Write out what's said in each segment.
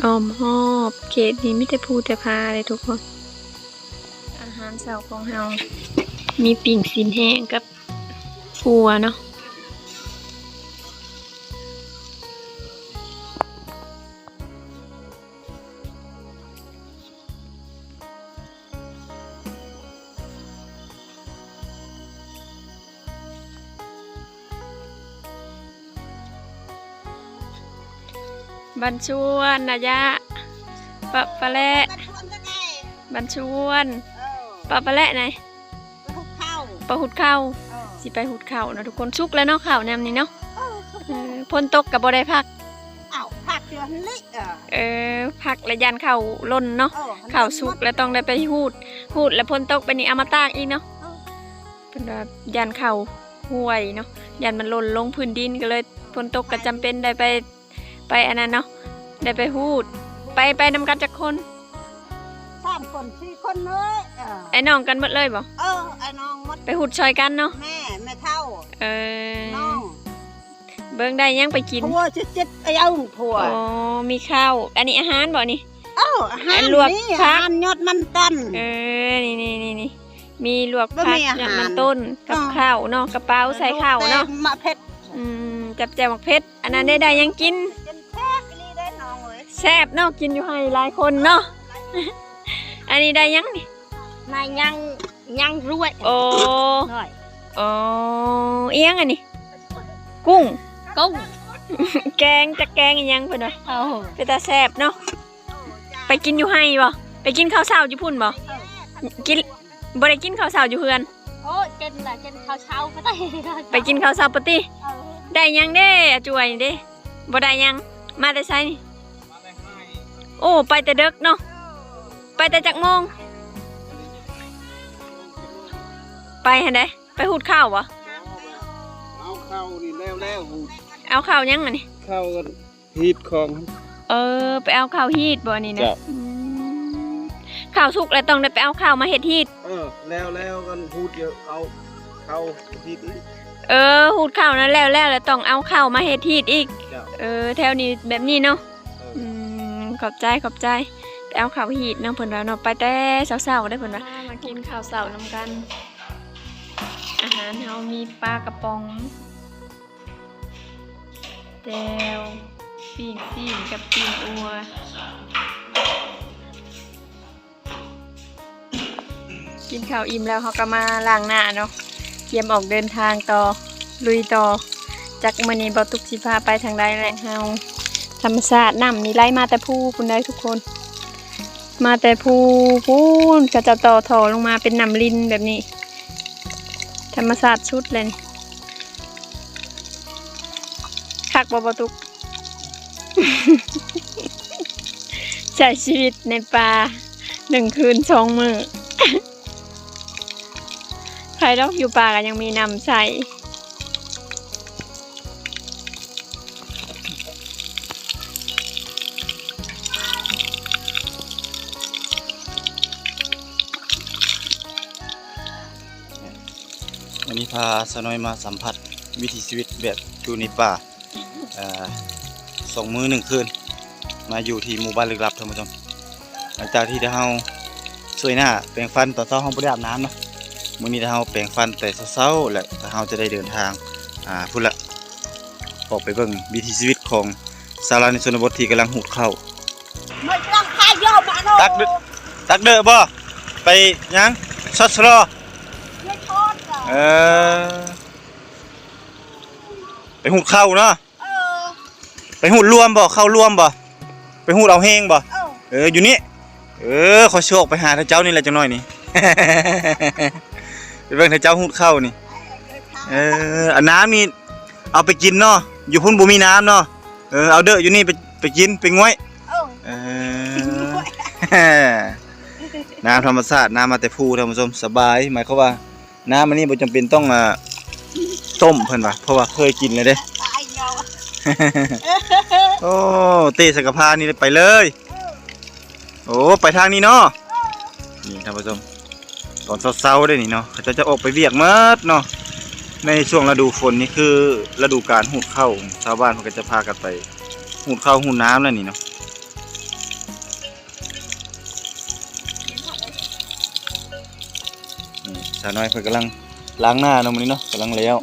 อ้อมหอบ เขตนี้มิแต่ภูแต่พาเลยทุกคน อาหารเสาของเฮามีปิ่งสินแห้งกับปัวเนาะ บันชวนนะยะปะปะและบันชวนปะปะและไหนปะหุดเข้าสิไปหุดเข้าเนาะทุกคนชุกแล้วเนาะข้าวแนมนี้เนาะเออพ่นตกกับบ่ได้พักเอาผักเดือนนี้เออเออพักและยันข้าวล่นเนาะเออข้าวสุกแล้วต้องได้ไปหูดหูดแล้วพ่นตกไปนี่เอามาตากอีกเนาะเป็นว่ายันข้าวห่วยเนาะยันมันหล่นลงพื้นดินก็เลยพ่นตกก็จำเป็นได้ไป ไปอันนั้นเนาะได้ไปหูด ไปไปนำกันจากคนสามคนสี่คนเลยเออไอ้น้องกันหมดเลยบ่เออไอ้น้องมดไปหูดชอยกันเนาะแม่แม่เท่าเออน้องเบิ่งได้ยังไปกินผัวจะจิตไอ้เอาผัวอ๋อมีข้าวอันนี้อาหารบ่นี่เอออาหารอันลวกนี่ผัอากหารยอดมันตันเออนี่นี่นี่นี่มีลวกบ่ผักมีอาหารอย่างมันต้นกับอ๋อข้าวเนาะกระเป๋าใส่ข้าวเนาะแตงมะเพ็ดอืมจับแจวหมักเพชรอันนั้นได้ได้ยังกิน แซ่บเนาะกินอยู่ให้หลายคนเนาะ อันนี้ได้ยังนี่นายยังยังรวยโอ้หน่อยโอ้เอียงอันนี้ กุ้ง กุ้ง แกงจะแกงอีหยังเพิ่นว่าเอาเป็นตาแซ่บเนาะ ไปกินอยู่ให้บ่ ไปกินข้าวเช้าอยู่พุ่นบ่ กินบ่ได้กินข้าวเช้าอยู่เฮือน โอ้เจนละเจนเขาเช้าก็ได้ไปกินข้าวเช้าปะติเออได้ยังเด้อาจวยเด้บ่ได้ยัง มาแต่ไสนี่ โอ้ ไปแต่ดึกเนาะ ไปแต่จักโมง ไปหันไดไปหูดข้าววะเอาเข้านี่แล้วแล้วหูเอาข้าวยังอันนี้เข้ากันฮีดของ เออ ไปเอาข้าวฮีดบ่อันนี่นะจ้ะ อืมข้าวสุกแล้วต้องได้ไปเอาข้าวมาเฮ็ดฮีด เออแล้วแล้วกันพูดเดียวเอาเข้าฮีดอีกเออหูดข้าวนั้นแล้วแล้วแล้วต้องเอาข้าวมาเฮ็ดฮีดอีกเจ้าเออ แถวนี้แบบนี้เนาะ เอออืม ขอบใจขอบใจไปเอาข้าวฮีดนาะเพิ่นว่าเนาะไปแต่เช้าๆได้เพิ่นว่ามากินข้าวเช้านำกัน อาหารเฮามีปลากระป๋องแจวปิ้งซีนกับปิ้งอัวกินข้าวอิ่มแล้วเขาก็มาล้างหน้าเนาะเตรียมออกเดินทางต่อลุยต่อจากมือนี้บ่ตุกสิพาไปทางใดแหละเฮา ธรรมชาติน้ำนี่ไหลมาแต่ภูพุ่นได้ทุกคน มาแต่ภูพูนก็จะต่อถอลงมาเป็นน้ำลินแบบนี้ ธรรมชาติชุดเลยคักบ่บ่ตุกใช้ชีวิตในป่าหนึ่งคืนสองมือใครต้องอยู่ป่ากันยังมีน้ำใส่ พาสาวน้อยมาสัมผัสวิถีชีวิตแบบอยู่ในป่าเอ่อสองมื้อหนึ่งคืน มาอยู่ที่หมู่บ้านลึกลับท่านผู้ชมหลังจากที่ได้เฮาช่วยหน้าแปรงฟันตอนเช้าเฮาบ่ได้อาบน้ำเนาะมื้อนี้ได้เฮาแปรงฟันแต่เช้าๆและเฮาจะได้เดินทางอ่าพุ่นละออกไปเบิ่งวิถีชีวิตของชาวลาวในชนบทที่กำลังหูดเข้าวไม่ต้องขายโยมอะโนตักเด้อตักเด้อบ่ไปหยังซัสรอไม่ทอด เหรอเออไปหูดเข้าเนาะเออไปหูดรวมบ่เข้ารวมบ่ไปหูดเอาเฮงบ่เออเอออยู่นี่เออขอโชคไปหาท่านเจ้านี่แหละจังหน่อยนี่ ไปเบิ่งท่านเจ้าหูดเข้านี่เอออันน้ำนี่เอาไปกินเนาะอยู่พุ่นบ่มีน้ำเนาะเออเอาเด้ออยู่นี่ไปไปกินไปง่วยเออเออน้ำธรรมชาติน้ำมาแต่ภูท่านผู้ชมสบายหมายความว่า น้ำมันนี่บ่จำเป็นต้องอ่าต้มเพิ่นว่าเพราะว่าเคยกินเลยเด้ขายโยมโอ้เตะสกพานี่ไปเลย โอ้ไปทางนี้เนาะนี่ท่านผู้ชมตอนเช้าๆได้นี่เนาะเขาจะจะออกไปเวียกมดเนาะในช่วงฤดูฝนนี่คือฤดูการหูดเข้าวชาวบ้านเขาก็จะพากันไปหูดเข้าวหูดน้ำแล้วนี่เนาะ สาวน้อยเพิ่นกำลังล้างหน้าเนาะมื้อนี้เนาะกำลังแล้ว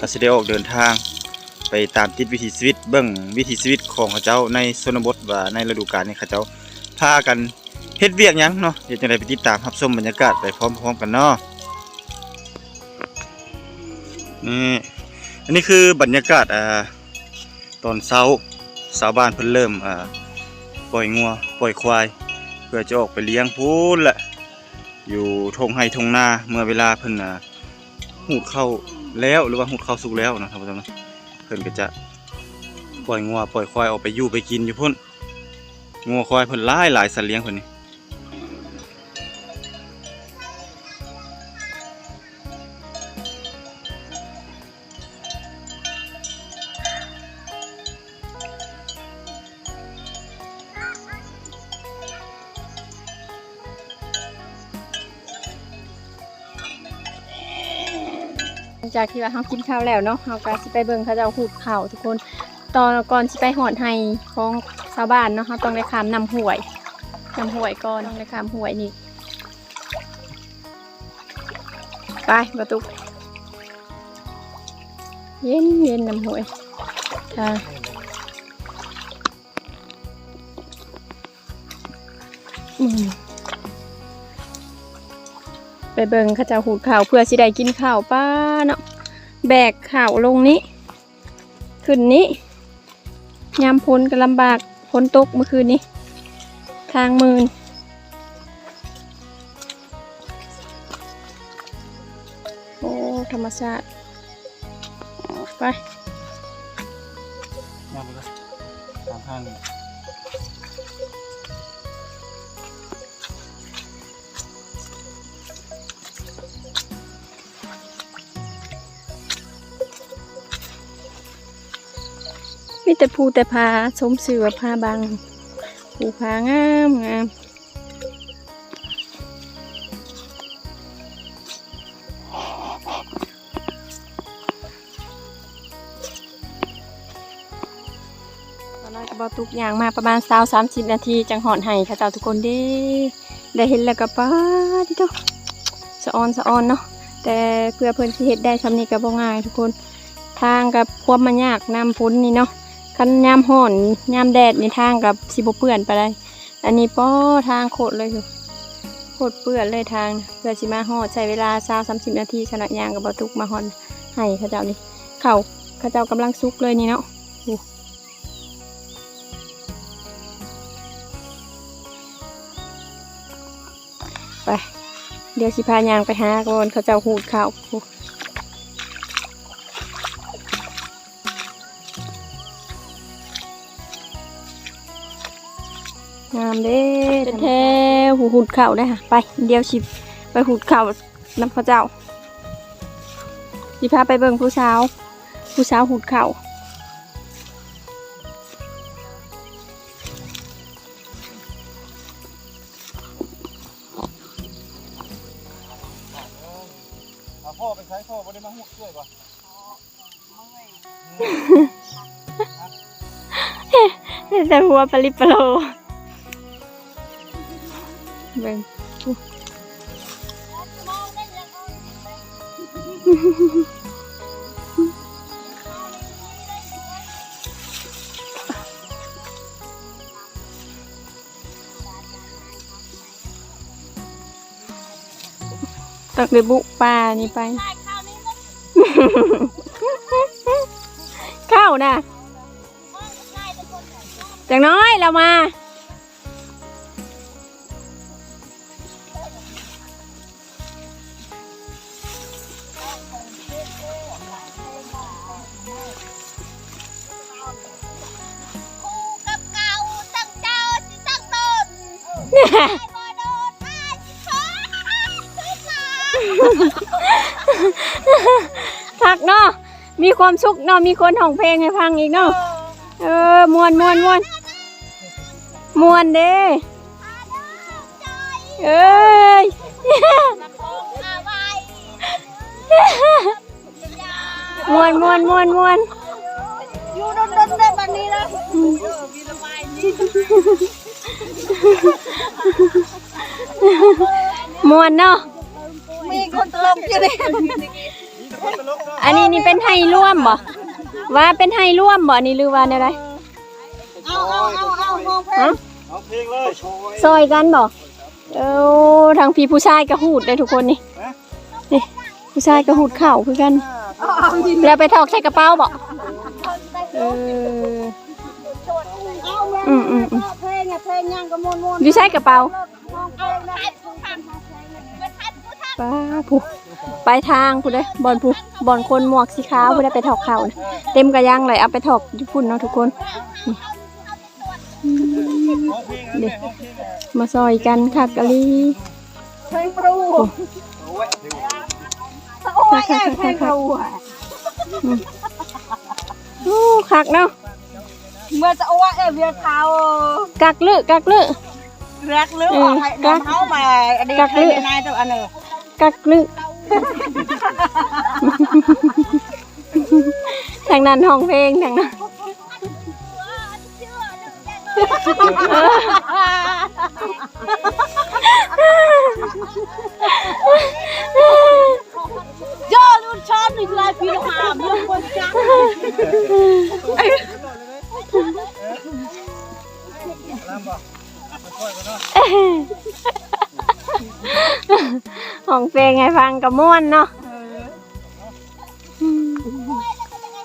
ก็สิได้ออกเดินทาง ไปตามติดวิถีชีวิตเบิ่งวิถีชีวิตของเขาเจ้าในชนบทว่าในฤดูกาลนี้เขาเจ้าพากันเฮ็ดเวียกหยังเนาะเฮ็ดจังไดไปติดตามรับชมบรรยากาศไปพร้อมๆกันเนาะนี่อันนี้คือบรรยากาศอ่าตอนเช้าชาวบ้านเพิ่นเริ่มอ่าปล่อยงัวปล่อยควาย เพื่อจะออกไปเลี้ยงพูนแหละ อยู่ทงไฮทงนาเมื่อเวลาเพิ่นอ่าหูดเข้าแล้วหรือว่าหูดเข้าสุกแล้วนะครับท่านผู้ชมนะเพิ่นก็จะปล่อยงัวปล่อยควายออกไปอยู่ไปกินอยู่พุ่นงัวควายเพิ่นหลายหลายสัตว์เลี้ยงเพิ่นนี่ งจากที่ว่าเฮากินข้าวแล้วเนาะเฮาก็สิไปเบิ่งเขาจ้าหูดข้าทุกคนตอนก่อนสิไปหอดไห้ของชาวบ้านเนาะเฮาต้องได้ขามนำห้วยนำห้วยก่อนต้องได้ขามห้วยนี่ไปประตูเย็นเย็นนำห้วยค่ะอืม ไปเบิ่งเขาเจะหูข่าวเพื่อสิได้กินข้าวป้าเนาะแบกข่าวลงนี้ ขึ้นนี้ยามพ้นก็ลำบากพ้นตกเมื่อคืนนี้ ทางมืนโอ้ธรรมชาติไปยางไปเลยตามข้าง มีแต่ภูแต่พาสมสื่อว่าพาบางภูพางามงามตอนน้อยก็บอตุกอย่างมาประมาณสาวสามสิบนาที จังหอนให้ค่ะเจ้าทุกคนเด้ ได้เห็นแล้วก็ป้าดิโตสะออนสะออนเนาะแต่เพื่อเพื่อนที่เฮ็ดได้ทำนี่ก็บ่ง่ายทุกคน ทางกับความมันยากนำพ้นนี่เนาะ คันยามห่อนยามแดดในทางกับสิบเปื่อนไปเลยอันนี้ป้อทางโคตรเลยอยู่โคตรเปื่อนเลยทางเพื่อสิมาหอดใช้เวลาสาวสามสิบนาทีขนาดยางกับบตุกมาหอนให้ข้าเจ้านี่เข่าข้าเจ้ากำลังซุกเลยนี่เนาะไปเดี๋ยวสิพายางไปหาก่อนเขาเจ้าหูดข้าว อ้งามเด้แท้ๆหูหูดข้าวได้ค่ะ ไป เดี๋ยวสิไปหูดข้าวน้ำเขาเจ้าสิพาไปเบิ่งผู้สาว ผู้สาวหูดข้าวเอาพ่อไปใช้พ่อบ่ได้มาหูดช่วยบ่แต่หัวปลิปโลเบิ่งต้องไปบุป่านี่ไป ข้าวนี้มันเข้านะง่น้อยเรามา คักเนาะมีความสุขเนาะมีคนห้องเพลงให้ฟังอีกเนาะเออมวนมวนมวนมวนเด้เอ้ยมวนมวนมวนมวนอยู่ดนๆได้บัดนี้นะมีระบายนี่ มวนเนาะ มีกคนตลกอยู่นี่อันนี้นี่เป็นไทยร่วมบ่ว่าเป็นไทยร่วมบ่อันนี้หรือว่าอะไรเอาเอาเอาเอามองเพลฮะงเอาเพลงเลยซอยกันบ่เออทางพี่ผู้ชายกระหูดเลยทุกคนนี่นี่ผู้ชายกระหูดเข่าคือกัน แล้วไปถอกใส่กระเป๋าบ่เออเอา เพลงอะเพลงยังก็มวนมวนอยู่ใส่กระเป๋าเอาเพลงนะเป็นพันผู้ทป้าผู้ไปทางผู้เด้บอลผู้บอลคนหมวกสีขาวผู้ได้ไปถอกเข่านะเต็มกระยังเลยเอาไปถอกญี่ปุ่นเนาะทุกคนนี่อืมเด็มาซอยกันคักกะลีำเพลงปรูโอ้ยแอบเพลงปรูอะโอ้คักเนาะ เมื่อจะเอาว่าเอเวียเขากักลึกักลึรักหรือว่าให้น้ำเขามาอันนี้กักใครเลือดในนายตัวอันเนอกักลึทางนั้นห้องเพลงทางนั้นเออย่อรุ่นชอบหนึ่งลายพี่หามยังคนจั งห้องเพลงให้ฟังกับม่วนเนาะ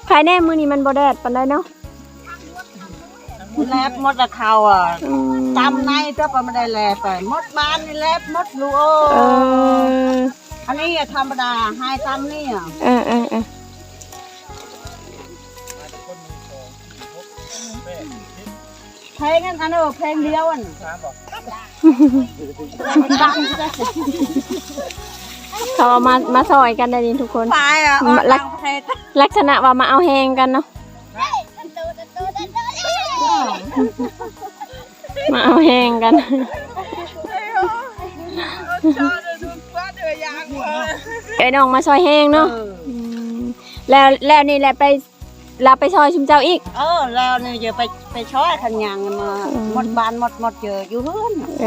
ใครแน่มือนี้มันบ่แดดปานใดเนาะแลบมดละเขาอะอืมจำในตัวปไม่ได้แลบไปมดบ้านนี่แลบมดลูโอเอออันนี้ธรรมดาให้ตามนี่อะเออเออ เออเพลงนั้นอันเนอเพลงเดียวอันดังจะได้เขาเอามามาซอยกันได้ดิทุกคนไปอะออกต่างประเทศลักษณะว่ามาเอาแหงกันเนาะมาเอาแหงกันเอ้ยน้องมาซอยแหงเนาะมแล้วแล้วนี่แหละไป เราไปซอยชุมเจ้าอีก เออแล้วนี่จะไปไปช้อยขันยังมาอืมหมดบ้านหมดหมดเจออยู่เฮือนเอ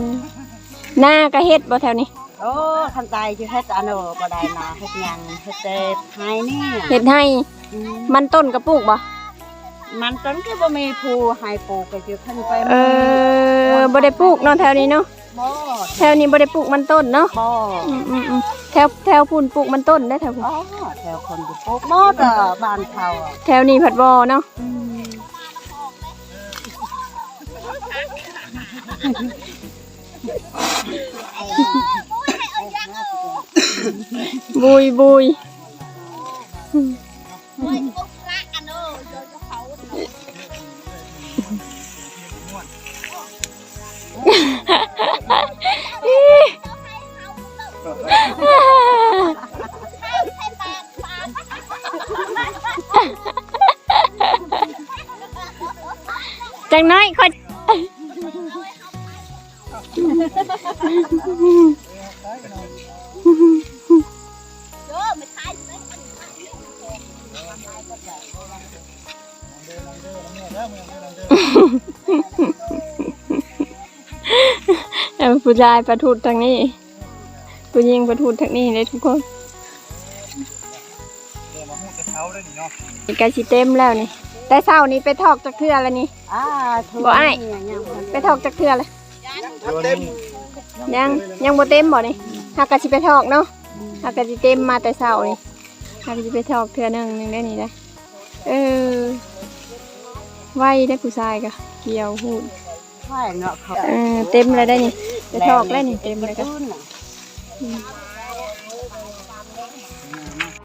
อหน้ากระเฮ็ดบ่แถวนี้โอ้ขันตายจะเฮ็ดอันเนอบ่ได้นาเฮ็ดหยังเฮ็ดแต่ไห้นี่เฮ็ดให้อืมมันต้นกระปุกบ่มันต้นก็บ่มีผู้ให้ปลูกก็จะขึ้นไปเออบ่ได้ปลูกเนาะแถวนี้เนาะ บ่แถวนี้บ่ได้ปลูกมันต้นเนาะบ่อืมอืมอืมแถวแถวพุ่นปลูกมันต้นได้แถวพุ่นอ๋อแถวคนอยู่ปลูกหมดอะบ้านเขาอะแถวนี้ผัดบ่เนาะบุยบุย จังน้อยค่อยเอาผู้ชายประทุดทางนี้ผู้หญิงประทุดทางนี้เลยทุกคนเดี๋ยวมาหูจะเขาได้นี่เนาะนี่ใกล้สิเต็มแล้วนี่ แต่เช้านี้ไปถอกจากเทือแล้วนี่อ่าถูกบ่อ้ายนี่ยังบ่ไปถอกจากเทือเลยเต็มยังยังบ่เต็มบ่นี่หากกะสิไปถอกเนาะหากกะสิเต็มมาแต่เช้านี่หากกะสิไปถอกเทือหนึงหนึงได้นี่ได้เออไว้ได้ผู้ชายกะเกี่ยวหูดใช่เนาะเขาเออเต็มเลยได้นี่ไปถอกได้นี่เต็มเลยกะตื้นน่ะ